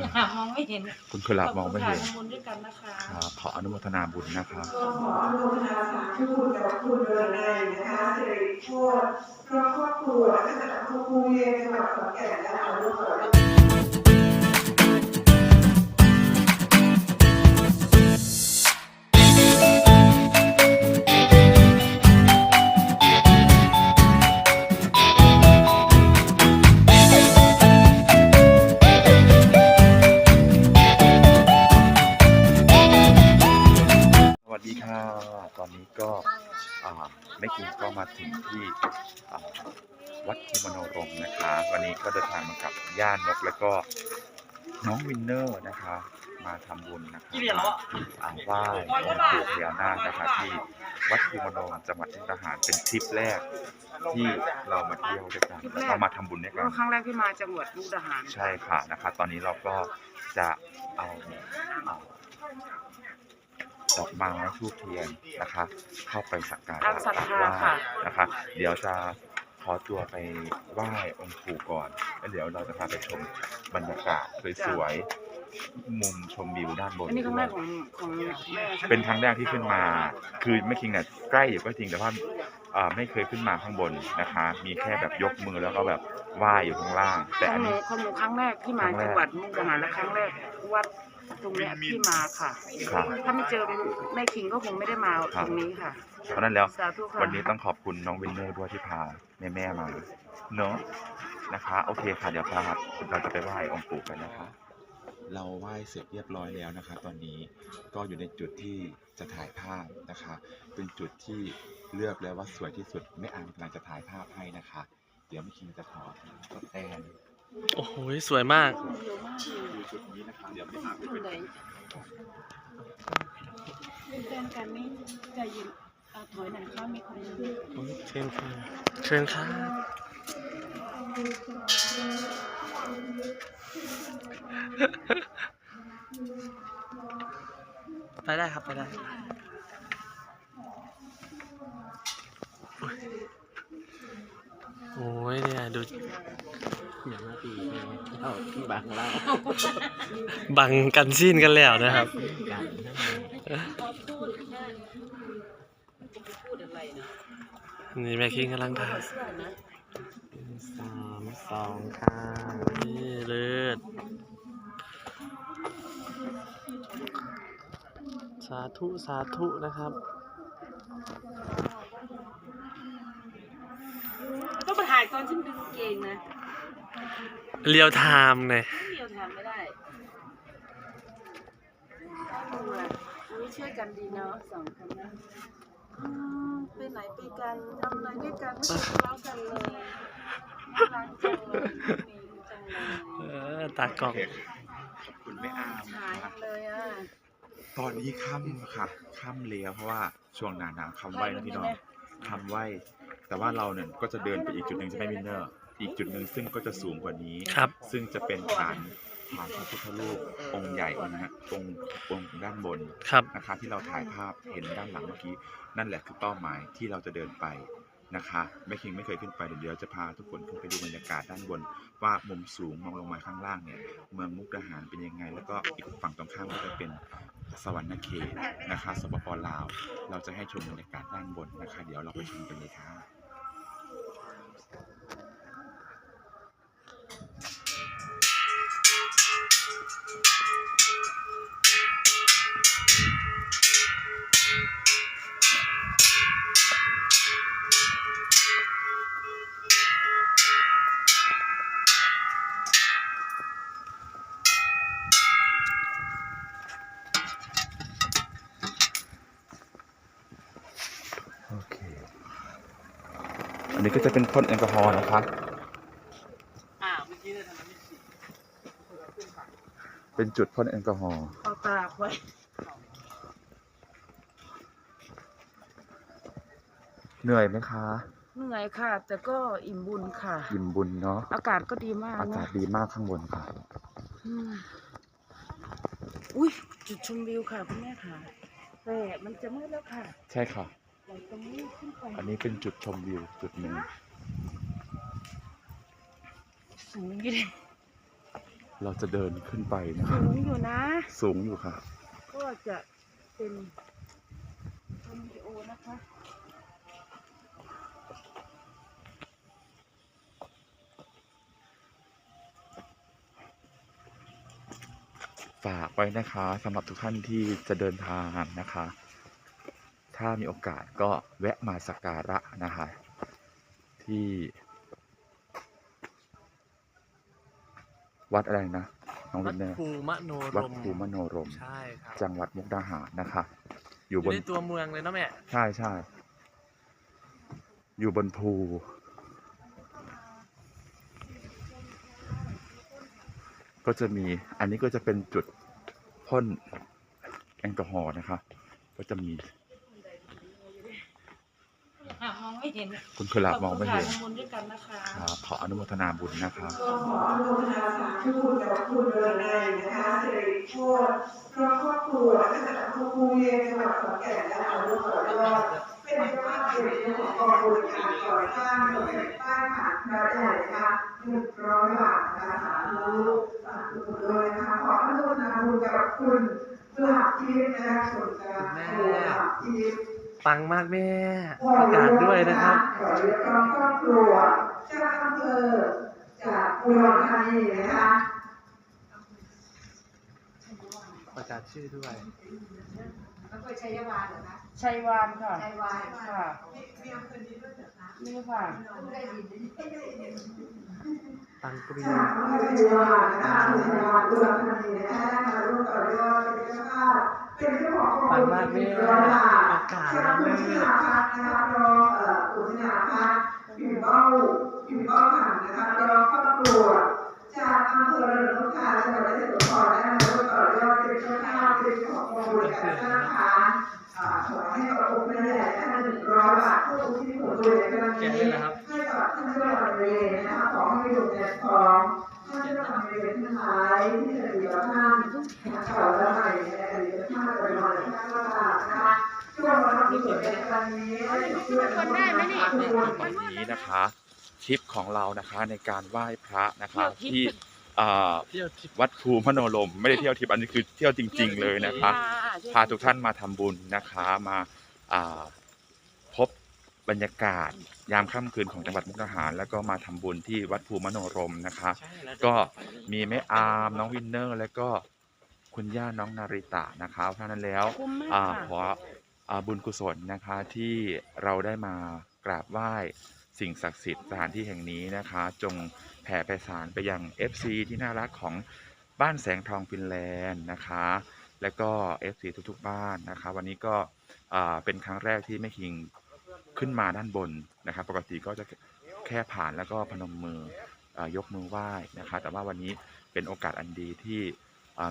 คุณหามองไม่เห็นคุณกุหลาบมองไม่เห็นขบคุณค่ะทำบุญด้วยกันนะคะครับขออนุโมทนาบุญนะครับ ก็ขออนุโมทนาสาธุบุญกับคุณเดือนในนะคะสิริโชตครอบครอบครัวและคณะครูครูเรียนจังหวัดขอนแก่นและอนุสาวรีย์ สวัสดีค่ะ ตอนนี้ก็อ่าแม่กินก็มาถึงที่อ่าวัดทิมโนรมนะคะ วันนี้ก็เดินทางมากับย่านกแล้วก็น้องวินเนอร์นะคะ มาทำบุญนะคะอ่าไหว้องค์ปู่พญานาคนะคะที่วัดทิมโนรมจังหวัดมุกดาหารเป็นทริปแรกที่เรามาเที่ยวด้วยกันแล้วก็มาทำบุญด้วยกันครั้งแรกที่มาจังหวัดมุกดาหารใช่ค่ะนะคะ ตอนนี้เราก็จะเอาเอา ดอกไม้ทูบเทียนนะคะ เข้าไปสักการะตามศรัทธาไหว้ค่ะ นะคะ เดี๋ยวจะขอตัวไปไหว้องค์ปู่ก่อนแล้วเดี๋ยวเราจะพาไปชมบรรยากาศสวยๆมุมชมวิวด้านบนอันนี้ครั้งแรด้วกยของของแม่ใช่ไหมเป็นครั้งแรกที่ขึ้นมา คือไม่คิงเนี่ยใกล้อยู่ก็จริงแต่ว่าเอ่อไม่เคยขึ้นมาข้างบนนะคะ มีแค่แบบยกมือแล้วก็แบบไหว้อยู่ข้างล่าง แต่ขออังนหนูนี้ ของหนูครั้งแรกที่มาครั้งแรก จังหวัดมุกดาหารและครั้งแรกวัด ตรงเนี้ยที่มาค่ะค่ะถ้าไม่เจอแม่คิงก็คงไม่ได้มาครัตบรงนี้ค่ะ เพราะฉะนั้นแล้ว สาธุค่ะ วันนี้ต้องขอบคุณน้องวินเนอร์ด้วยที่พาแม่แม่ๆมาเนาะนะคะ โอเคค่ะเดี๋ยวพาเราจะไปไหว้องค์ปู่กันนะคะ เราไหว้เสร็จเรียบร้อยแล้วนะคะ ตอนนี้ก็อยู่ในจุดที่จะถ่ายภาพนะคะ เป็นจุดที่เลือกแล้วว่าสวยที่สุดแม่อามกำลังจะถ่ายภาพให้นะคะ เดี๋ยวแม่คิงจะขอทดแทน โอ้โห สวยมากดูจุดนี้นะคะเดี๋ยวแม่อามจะไปเป็นแฟนกันนี่ใจเย็นเอาถอยหนังข้ามมีคนนึงเชิญค่ะเชิญค่ะไปได้ครับ ไปได้โอ้ยเนี่ยดู อย่ามาตีเราบางเราบังกันสิ้นกันแล้วนะครับ กันนั่นเองนี่แม่คิงกำลังถ่ายสามสองค่ะนี่เลิศสาธุ สาธุนะครับต้องมาถ่ายตอนที่ดึงเกงนะ เรียวไทม์เนี่ยเดียวทำไม่ได้ดูอะอุ้ยช่วยกันดีเนาะสองคนนะอืมไปไหนไปกันทำอะไรด้วยกันไม่ทะเลาะกันเลยน่ารักจังเลยมีจังเลยเออตากล้อง ขอบคุณแม่อามหายเลยอะตอนนี้ค่ำค่ะค่ำแล้วเพราะว่าช่วงหนาหนาวคำไหวนะพี่น้องคำไหวแต่ว่าเราเนี่ยก็จะเดินไปอีกจุดหนึ่งใช่ไหมวินเนอร์ อีกจุดหนึ่งซึ่งก็จะสูงกว่านี้ ครับ ซึ่งจะเป็นฐานฐานพระพุทธรูปองค์ใหญ่องค์นะองค์องค์ด้านบนครับ นะคะที่เราถ่ายภาพเห็นด้านหลังเมื่อกี้ นั่นแหละคือเป้าหมายที่เราจะเดินไปนะคะแม่คิงไม่เคยขึ้นไปเดี๋ยวจะพาทุกคนขึ้นไปดูบรรยากาศด้านบน ว่ามุมสูงมองลงมาข้างล่างเนี่ยเมืองมุกดาหารเป็นยังไง แล้วก็อีกฝั่งตรงข้ามก็จะเป็นสวรรค์เขตนะคะสปปลาว เราจะให้ชมบรรยากาศด้านบนนะคะ เดี๋ยวเราไปชมกันเลยค่ะ อเคอันนี้ก็จะเป็นพ่นแอลกอฮอล์นะคะอ่าเมื่อกี้เนี่ยทำไมไม่ เป็นจุดพ่นแอลกอฮอล์เอาตากไว้เหนื่อยไหมคะ เหนื่อยค่ะ แต่ก็อิ่มบุญค่ะยิ้มบุญเนาะ อากาศก็ดีมากอากานะศดีมากข้างบนค่ะ อืมอุ้ยจุดชมวิวค่ะคุณแม่ค่ะ แต่มันจะมืดแล้วค่ะใช่ค่ะ เราตรงนี้ขึ้นไปอันนี้เป็นจุดชมวิวจุดหนึ่ง สูงอยี่เลย เราจะเดินขึ้นไปนะคะสูงอยู่นะ สูงอยู่ค่ะ ก็จะเป็นทำวิดีโอนะคะฝากไว้นะคะสำหรับทุกท่านที่จะเดินทางนะคะ ถ้ามีโอกาสก็แวะมาสักการะนะคะ ที่ วัดอะไรนะน้องวัวิดนเนอร์ภูมโนรวัดมภูมโนรม ใช่ครับจังหวัดมุกดาหารนะคะ ออยู่ยู่บนในตัวเมืองเลยเนาะแม่ ใช่ใช่อยู่บนภู ก็จะมีอันนี้ก็จะเป็นจุดพ่นแอลกอฮอล์นะคะ ก็จะมี มอง ไม่เห็นคุณเคยหลับมองไม่เห็นขอบคุณค่ะทำบุญด้วยกันนะคะครับขออนุโมทนาบุญนะคะก็ขออนุโมทนาสาธุบุญกับคุณเรือนายนะคะสิริโชตพร้อมครอบครัวและคณะครูครูเรียนจังหวัดขอนแก่นและอาวุโสยอดเป็นเจ้าภาพเป็นเจ้าของกองบริการก่อสร้างโรงเรียนบ้านผ่านพระใหญ่นะคะหนึ่งร้อยบาทนะคะสาธุสาธุเลยนะคะขออนุโมทนาบุญกับคุณเพื่อหักชีวิตนะคะส่วนกลางโอ้หักชีวิต ปังมากแม่ประกาศด้วยนะครับขอเรียกร้องครอบครัวจากอำเภอจากอุดรธานีนะคะประกาศชื่อด้วยอำเภอชัยวานเหรอคะชัยวานค่ะชัยวานค่ะนี่ค่ะได้ยินปังปรีจากอำเภอชัยวานนะคะจังหวัดอุดรธานีนะคะมาร่วมต่อยอดเป็นเจ้าภาพ ป็นเจ้าของโครงการที่ร้อยบาทจากคุณชนาพัฒน์นะครอเอ่อคุณชนาพัฒน์ผิวเบ้าผิวเบ้าหันนะคะรองครอบครัวจากอำเภอเระนองคาจังหวัดยะโสธรได้มาร่วมต่อยอดเป็นเจ้าภาพเป็นเจ้าของโครงการสร้างฐานอ่าถวายให้กับองค์พระใหญ่ท่านหนึ่งร้อยบาทผู้ทิศผลบุญในครั้งแกะนี้ได้แล้วครับให้กับท่านเจ้าหน้า ที่นะคะขอให้อยู่ในของท่านเจ้าหน้าที่ทั้งหลายที่จะอยู่กับท่านเก่าและใหม่ในอดีตชาติไปมาในชาติต่างๆนะคะช่วงวันที่เกิดในครั้งนี้คนได้ไหมนี่วันนี้นะคะทริปของเรานะคะในการไหว้พระนะคะที่วัดภูมโนรมไม่ได้เที่ยวทริปอันนี้คือเที่ยวจริง ๆ เลยนะคะ พาทุกท่านมาทำบุญนะคะมา บบรรยากาศยามค่ำคืนของจังหวัดมุกดาหาร แล้วก็มาทำบุญที่วัดภูมโนรมนะคะใช่แล้วก็มีแม่อาร์มน้องวินเนอร์ แล้วก็คุณย่าน้องนาริตะนะคะเพราะฉะนั้นแล้วคุ้มมากอ่าค่ะ ขออ่าบุญกุศลนะคะที่เราได้มากราบไหว้สิ่งศักดิ์สิทธิ์สถานที่แห่งนี้นะคะ จงแผ่ไปสารไปยัง FC ที่น่ารักของบ้านแสงทองฟินแลนด์นะคะ และก็ FC ทุกๆ บ้านนะคะ วันนี้ก็อ่าเป็นครั้งแรกที่แม่คิง ขึ้นมาด้านบนนะครับ ปกติก็จะแค่ผ่านแล้วก็พนมมืออยกมือไหว้นะคะแต่ว่าวันนี้เป็นโอกาสอันดีที่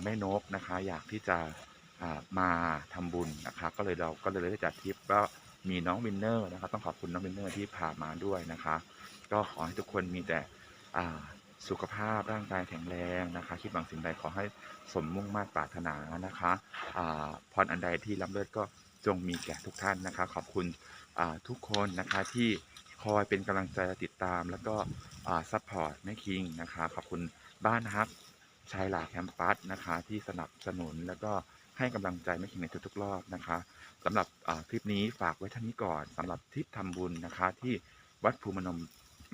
แม่นกนะคะอยากที่จะมาทำบุญนะครับก็เลยเราก็เลยได้จัดทริปก็มีน้องวินเนอร์นะครับต้องขอบคุณน้องวินเนอร์ที่พามาด้วยนะคะ ก็ขอให้ทุกคนมีแต่สุขภาพร่างกายแข็งแรงนะคะ คิดหวังสิ่งใดขอให้สมมุ่งมาตรปรารถนานะคะอ่าพรอันใดที่ล้ำเลิศก็ จงมีแก่ทุกท่านนะคะ ขอบคุณทุกคนนะคะที่คอยเป็นกำลังใจติดตาม แล้วก็ซัพพอร์ตแม่คิงนะคะขอบคุณบ้านฮักชายหลาแคมปัสนะคะที่สนับสนุนแล้วก็ให้กำลังใจแม่คิงในทุกๆรอบนะคะสำหรับคลิปนี้ฝากไว้ท่านี้ก่อนสำหรับทริปทำบุญนะคะที่วัดภูมินม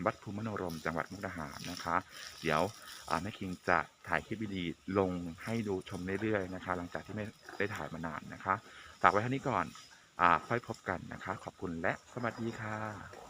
วัดภูมิมโนรมจังหวัดมุกดาหารนะคะ เดี๋ยวแม่คิงจะถ่ายคลิปดีลงให้ดูชมเรื่อยๆนะคะ หลังจากที่ไม่ได้ถ่ายมานานนะคะ ฝากไว้เท่านี้ก่อนอาค่อยพบกันนะคะ ขอบคุณและสวัสดีค่ะ